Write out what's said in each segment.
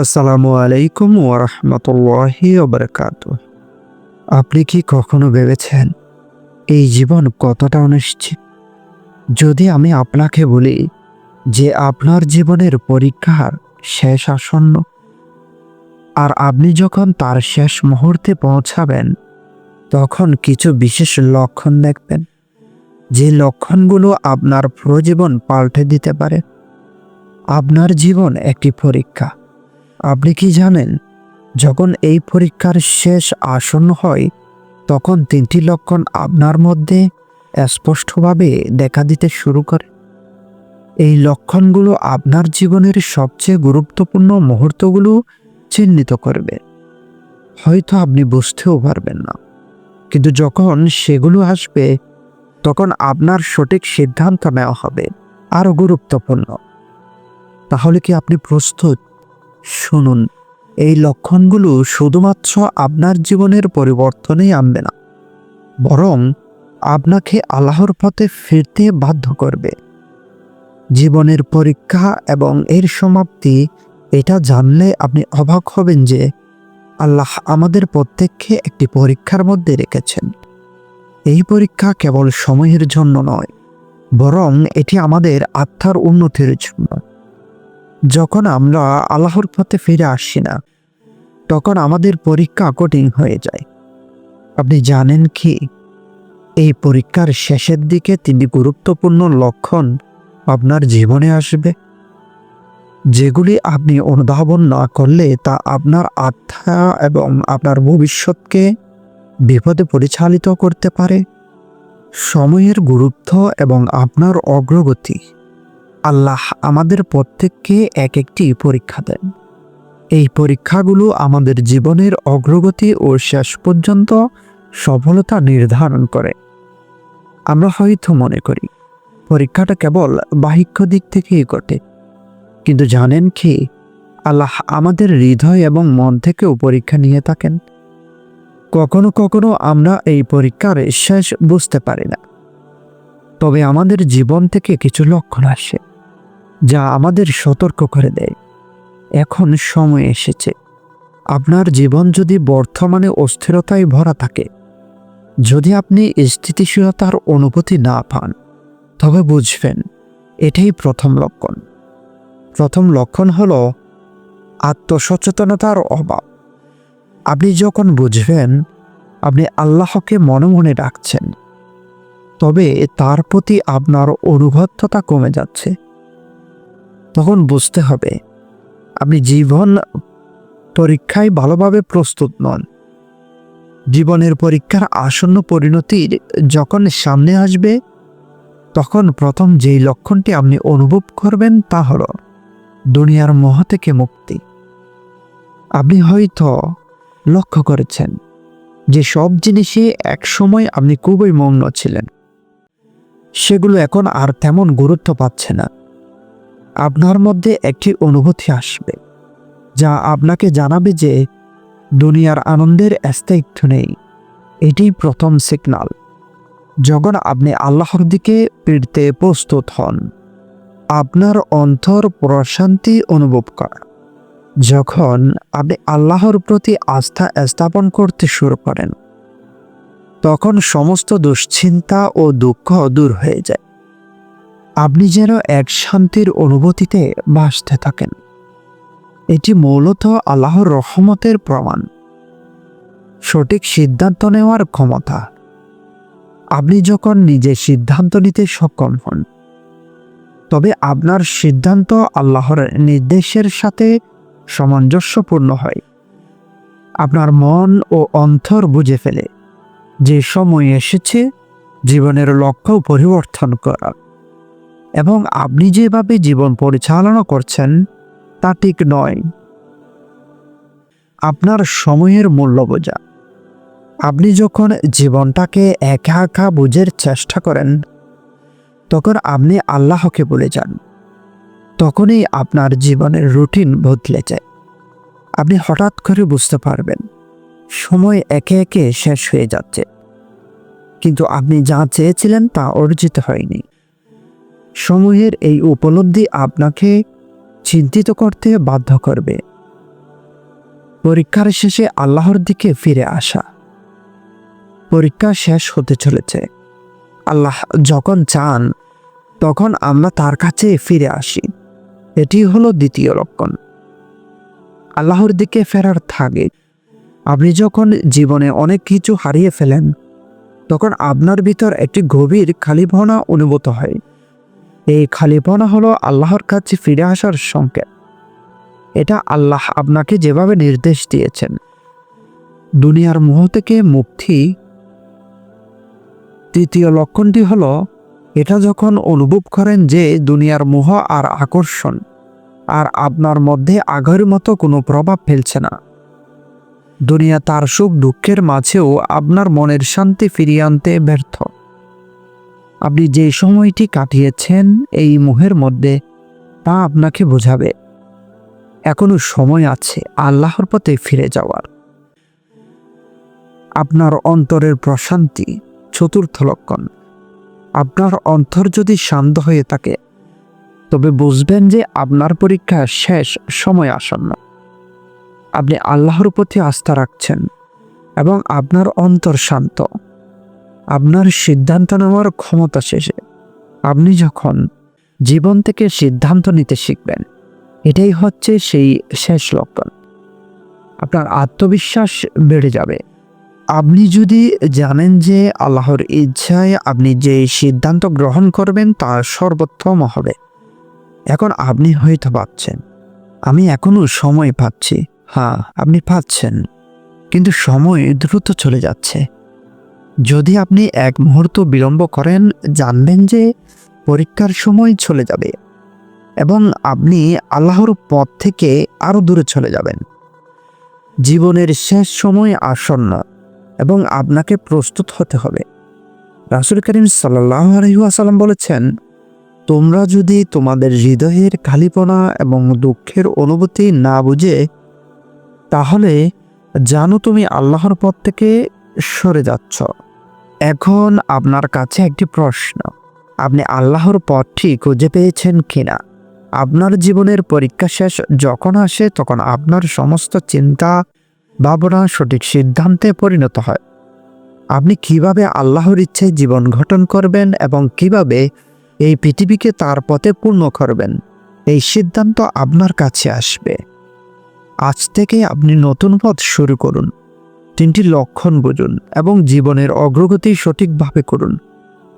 আসসালামু আলাইকুম ওরহমতুল্লাহি ওবরকাত আপনি কি কখনো ভেবেছেন এই জীবন কতটা অনিশ্চিত? যদি আমি আপনাকে বলি যে আপনার জীবনের পরীক্ষার শেষ আসন্ন আর আপনি যখন তার শেষ মুহূর্তে পৌঁছাবেন, তখন কিছু বিশেষ লক্ষণ দেখবেন। যে লক্ষণগুলো আপনার পুরো জীবন পাল্টে দিতে পারে। আপনার জীবন একটি পরীক্ষা। আপনি কি জানেন, যখন এই পরীক্ষার শেষ আসন্ন হয়, তখন তিনটি লক্ষণ আপনার মধ্যে স্পষ্টভাবে দেখা দিতে শুরু করে। এই লক্ষণগুলো আপনার জীবনের সবচেয়ে গুরুত্বপূর্ণ মুহূর্তগুলো চিহ্নিত করবে। হয়তো আপনি বুঝতেও পারবেন না, কিন্তু যখন সেগুলো আসবে, তখন আপনার সঠিক সিদ্ধান্ত নেওয়া হবে, আরও গুরুত্বপূর্ণ। তাহলে কি আপনি প্রস্তুত? শুনুন, এই লক্ষণগুলো শুধুমাত্র আপনার জীবনের পরিবর্তনই আনবে না, বরং আপনাকে আল্লাহর পথে ফিরতে বাধ্য করবে। জীবনের পরীক্ষা এবং এর সমাপ্তি, এটা জানলে আপনি অবাক হবেন যে আল্লাহ আমাদের প্রত্যেককে একটি পরীক্ষার মধ্যে রেখেছেন। এই পরীক্ষা কেবল সময়ের জন্য নয়, বরং এটি আমাদের আত্মার উন্নতির জন্য। যখন আমরা আল্লাহর পথে ফিরে আসি না, তখন আমাদের পরীক্ষা কঠিন হয়ে যায়। আপনি জানেন কি? এই পরীক্ষার শেষের দিকে তিনি গুরুত্বপূর্ণ লক্ষণ আপনার জীবনে আসবে। যেগুলি আপনি অনুধাবন না করলে তা আপনার আত্মা এবং আপনার ভবিষ্যৎকে বিপদে পরিচালিত করতে পারে। সময়ের গুরুত্ব এবং আপনার অগ্রগতি আল্লাহ আমাদের প্রত্যেককে এক একটি পরীক্ষা দেন। এই পরীক্ষাগুলো আমাদের জীবনের অগ্রগতি ও শেষ পর্যন্ত সফলতা নির্ধারণ করে। আমরা হয়তো মনে করি, পরীক্ষাটা কেবল বাহিক্য দিক থেকেই ঘটে। কিন্তু জানেন কি, আল্লাহ আমাদের হৃদয় এবং মন থেকেও পরীক্ষা নিয়ে থাকেন। কখনো কখনো আমরা এই পরীক্ষার শেষ বুঝতে পারি না। তবে আমাদের জীবন থেকে কিছু লক্ষণ আসে। যা আমাদের সতর্ক করে দেয়। এখন সময় এসেছে। আপনার জীবন যদি বর্তমানে অস্থিরতায় ভরা থাকে, যদি আপনি স্থিতিশীলতার অনুভূতি না পান, তবে বুঝবেন, এটাই প্রথম লক্ষণ। প্রথম লক্ষণ হল আত্মসচেতনতার অভাব। আপনি যখন বুঝবেন, আপনি আল্লাহকে মনে মনে ডাকছেন, তবে তার প্রতি আপনার অনুবদ্ধতা কমে যাচ্ছে। তখন বুঝতে হবে, আপনি জীবন পরীক্ষায় ভালোভাবে প্রস্তুত নন। জীবনের পরীক্ষার আসন্ন পরিণতির যখন সামনে আসবে, তখন প্রথম যেই লক্ষণটি আপনি অনুভব করবেন তা হল দুনিয়ার মোহ থেকে মুক্তি। আপনি হয়তো লক্ষ্য করেছেন যে সব জিনিসে একসময় আপনি খুবই মগ্ন ছিলেন, সেগুলো এখন আর তেমন গুরুত্ব পাচ্ছে না। আপনার মধ্যে একটি অনুভূতি আসবে, যা আপনাকে জানাবে যে দুনিয়ার আনন্দের স্থায়িত্ব নেই। এটি প্রথম সিগনাল যখন আপনি আল্লাহর দিকে ফিরতে প্রস্তুত হন। আপনার অন্তর প্রশান্তি অনুভব করা। যখন আপনি আল্লাহর প্রতি আস্থা স্থাপন করতে শুরু করেন, তখন সমস্ত দুশ্চিন্তা ও দুঃখ দূর হয়ে যায়। আপনি যেন এক শান্তির অনুভূতিতে বাসতে থাকেন। এটি মূলত আল্লাহর রহমতের প্রমাণ। সঠিক সিদ্ধান্ত নেওয়ার ক্ষমতা। আপনি যখন নিজে সিদ্ধান্ত নিতে সক্ষম হন, তবে আপনার সিদ্ধান্ত আল্লাহর নির্দেশের সাথে সামঞ্জস্যপূর্ণ হয়। আপনার মন ও অন্তর বুঝে ফেলে যে সময় এসেছে, জীবনের লক্ষ্য পরিবর্তন করার এবং আপনি যেভাবে জীবন পরিচালনা করছেন, তা ঠিক নয়। আপনার সময়ের মূল্য বোঝা। আপনি যখন জীবনটাকে একা একা বুঝের চেষ্টা করেন, তখন আপনি আল্লাহকে বলে যান। তখনই আপনার জীবনের রুটিন বদলে যায়। আপনি হঠাৎ করে বুঝতে পারবেন, সময় একে একে শেষ হয়ে যাচ্ছে। কিন্তু আপনি যা চেয়েছিলেন তা অর্জিত হয়নি। সময়ের এই উপলব্ধি আপনাকে চিন্তিত করতে বাধ্য করবে। পরীক্ষার শেষে আল্লাহর দিকে ফিরে আসা। পরীক্ষা শেষ হতে চলেছে। আল্লাহ যখন চান, তখন আমরা তার কাছে ফিরে আসি। এটি হলো দ্বিতীয় লক্ষণ। আল্লাহর দিকে ফেরার থাকে। আপনি যখন জীবনে অনেক কিছু হারিয়ে ফেলেন, তখন আপনার ভিতর একটি গভীর খালিপনা অনুভূত হয়। এই খালিপনা হলো আল্লাহর কাছে ফিরে আসার সংকেত। এটা আল্লাহ আপনাকে যেভাবে নির্দেশ দিয়েছেন। দুনিয়ার মোহ থেকে মুক্তি। তৃতীয় লক্ষণটি হলো, এটা যখন অনুভব করেন যে দুনিয়ার মোহ আর আকর্ষণ আর আপনার মধ্যে আগের মতো কোনো প্রভাব ফেলছে না। দুনিয়া তার সুখ দুঃখের মাঝেও আপনার মনের শান্তি ফিরিয়ে আনতে ব্যর্থ। আপনি যে সময়টি কাটিয়েছেন এই মোহের মধ্যে, তা আপনাকে বোঝাবে। এখনও সময় আছে আল্লাহর পথে ফিরে যাওয়ার। আপনার অন্তরের প্রশান্তি চতুর্থ লক্ষণ। আপনার অন্তর যদি শান্ত হয়ে থাকে, তবে বুঝবেন যে আপনার পরীক্ষা শেষ, সময় আসন্ন। আপনি আল্লাহর প্রতি আস্থা রাখছেন এবং আপনার অন্তর শান্ত। আপনার সিদ্ধান্ত নেওয়ার ক্ষমতা শেষে আপনি যখন জীবন থেকে সিদ্ধান্ত নিতে শিখবেন, এটাই হচ্ছে সেই শেষ লক্ষণ। আপনার আত্মবিশ্বাস বেড়ে যাবে। আপনি যদি জানেন যে আল্লাহর ইচ্ছায় আপনি যে সিদ্ধান্ত গ্রহণ করবেন, তা সর্বোত্তম হবে। এখন আপনি হয়তো ভাবছেন, আমি এখনও সময় পাচ্ছি। হ্যাঁ আপনি পাচ্ছেন। কিন্তু সময় দ্রুত চলে যাচ্ছে। যদি আপনি এক মুহূর্ত বিলম্ব করেন, জানবেন যে পরীক্ষার সময় চলে যাবে এবং আপনি আল্লাহর পথ থেকে আরও দূরে চলে যাবেন। জীবনের শেষ সময় আসন্ন এবং আপনাকে প্রস্তুত হতে হবে। রাসুল করিম সাল্লাহ আলহিহাসাল্লাম বলেছেন, তোমরা যদি তোমাদের হৃদয়ের খালিপনা এবং দুঃখের অনুভূতি না বুঝে, তাহলে জানো তুমি আল্লাহর পথ থেকে সরে যাচ্ছ। এখন আপনার কাছে একটি প্রশ্ন। আপনি আল্লাহর পথটি খুঁজে পেয়েছেন কিনা? আপনার জীবনের পরীক্ষা শেষ যখন আসে তখন আপনার সমস্ত চিন্তা, ভাবনা সঠিক সিদ্ধান্তে পরিণত হয়। আপনি কীভাবে আল্লাহর ইচ্ছায় জীবন গঠন করবেন এবং কীভাবে এই পৃথিবীকে তার পথে পূর্ণ করবেন? এই সিদ্ধান্ত আপনার কাছে আসবে। আজ থেকে আপনি নতুন পথ শুরু করুন। তিনটি লক্ষণ বুঝুন এবং জীবনের অগ্রগতি সঠিকভাবে করুন।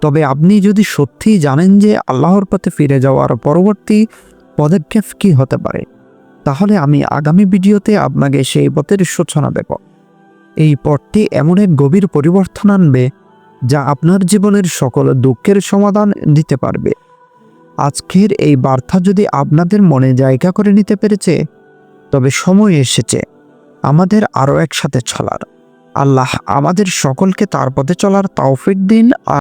তবে আপনি যদি সত্যিই জানেন যে আল্লাহর পথে ফিরে যাওয়ার পরবর্তী পদক্ষেপ কী হতে পারে, তাহলে আমি আগামী ভিডিওতে আপনাকে সেই পথের সূচনা দেব। এই পথটি এমন এক গভীর পরিবর্তন আনবে যা আপনার জীবনের সকল দুঃখের সমাধান দিতে পারবে। আজকের এই বার্তা যদি আপনাদের মনে জায়গা করে নিতে পেরেছে, তবে সময় এসেছে। আমাদের আরও একসাথে চলার। আল্লাহ আমাদের সকলকে তার পথে চলার তাওফিক দিন।